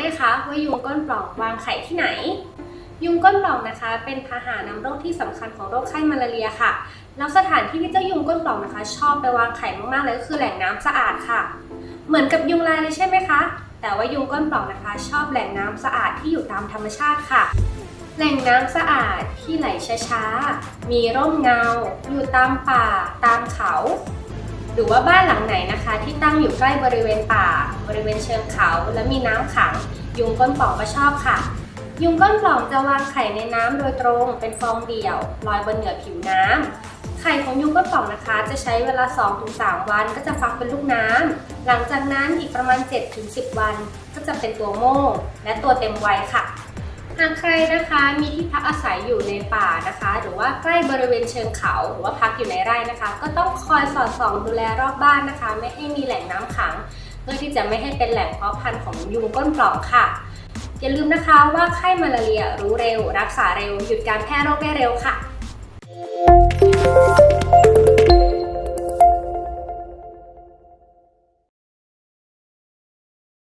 ม่คะว่ายุงก้นปล่องวางไข่ที่ไหน ยุงก้นปล่องนะคะ เป็นพาหะนำโรคที่สำคัญของโรคไข้มาลาเรียค่ะแล้วสถานที่ที่เจ้ายุงก้นปล่องนะคะ ชอบไปวางไข่มากๆเลยก็คือแหล่งน้ำสะอาดค่ะ เหมือนกับยุงลายเลยใช่ไหมคะ แต่ว่ายุงก้นปล่องนะคะ ชอบแหล่งน้ำสะอาดที่อยู่ตามธรรมชาติค่ะ แหล่งน้ำสะอาดที่ไหลช้าๆมีร่มเงา อยู่ตามป่า ตามเขา หรือว่าบ้านหลังไหนนะคะ ที่ตั้งอยู่ใกล้บริเวณป่า บริเวณเชิงเขา และมีน้ำขัง ยุงก้นปล่องก็ชอบค่ะ ยุงก้นปล่องจะวางไข่ในน้ำโดยตรงเป็นฟองเดี่ยวลอยบนเหนือผิวน้ำไข่ของยุงก้นปล่องนะคะ จะใช้เวลา 2-3 วันก็จะฟักเป็นลูกน้ำหลังจากนั้นอีกประมาณ 7-10 วัน ก็จะเป็นตัวโม่และตัวเต็มวัยค่ะ หากใครนะคะมีที่พักอาศัยอยู่ในป่านะคะ หรือว่าใกล้บริเวณเชิงเขาหรือว่าพักอยู่ในไร่นะคะ ก็ต้องคอยสอดส่องดูแลรอบบ้านนะคะ ไม่ให้มีแหล่งน้ำขัง เพื่อที่จะไม่ให้เป็นแหล่งเพาะพันธุ์ของยุงก้นปล่องค่ะ อย่าลืมนะคะว่าไข้มาลาเรียรู้เร็ว รักษาเร็วหยุดการแพร่โรคได้เร็วค่ะ